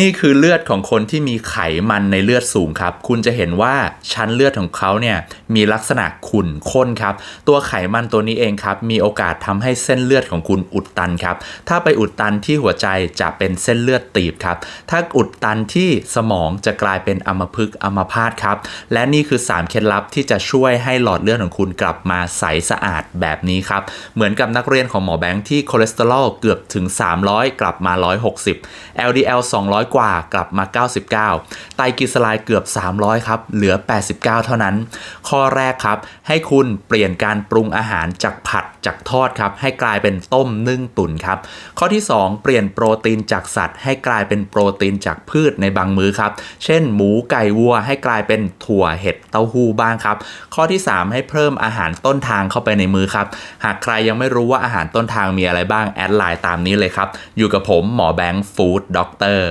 นี่คือเลือดของคนที่มีไขมันในเลือดสูงครับ คุณจะเห็นว่าชั้นเลือดของเขาเนี่ยมีลักษณะขุ่นข้นครับ ตัวไขมันตัวนี้เองครับ มีโอกาสทำให้เส้นเลือดของคุณอุดตันครับ ถ้าไปอุดตันที่หัวใจจะเป็นเส้นเลือดตีบครับ ถ้าอุดตันที่สมองจะกลายเป็นอัมพฤกษ์อัมพาตครับ และนี่คือ 3 เคล็ดลับที่จะช่วยให้หลอดเลือดของคุณกลับมาใสสะอาดแบบนี้ครับ เหมือนกับนักเรียนของหมอแบงค์ที่คอเลสเตอรอลเกือบถึง 300 กลับมา 160 LDL 200กว่ากลับมา 99 ไตรกลีเซอไรด์เกือบ 300 ครับ เหลือ 89 เท่านั้น ข้อแรกครับ ให้คุณเปลี่ยนการปรุงอาหารจากผัดจากทอดครับ ให้กลายเป็นต้มนึ่งตุ๋นครับ ข้อที่ 2 เปลี่ยนโปรตีนจากสัตว์ ให้กลายเป็นโปรตีนจากพืชในบางมื้อครับ เช่น หมูไก่วัว ให้กลายเป็นถั่วเห็ดเต้าหู้บ้างครับ ข้อที่ 3 ให้เพิ่มอาหารต้นทางเข้าไปในมื้อครับ หากใครยังไม่รู้ว่าอาหารต้นทางมีอะไรบ้างแอดไลน์ตามนี้เลยครับ อยู่กับผมหมอแบงค์ฟู้ดด็อกเตอร์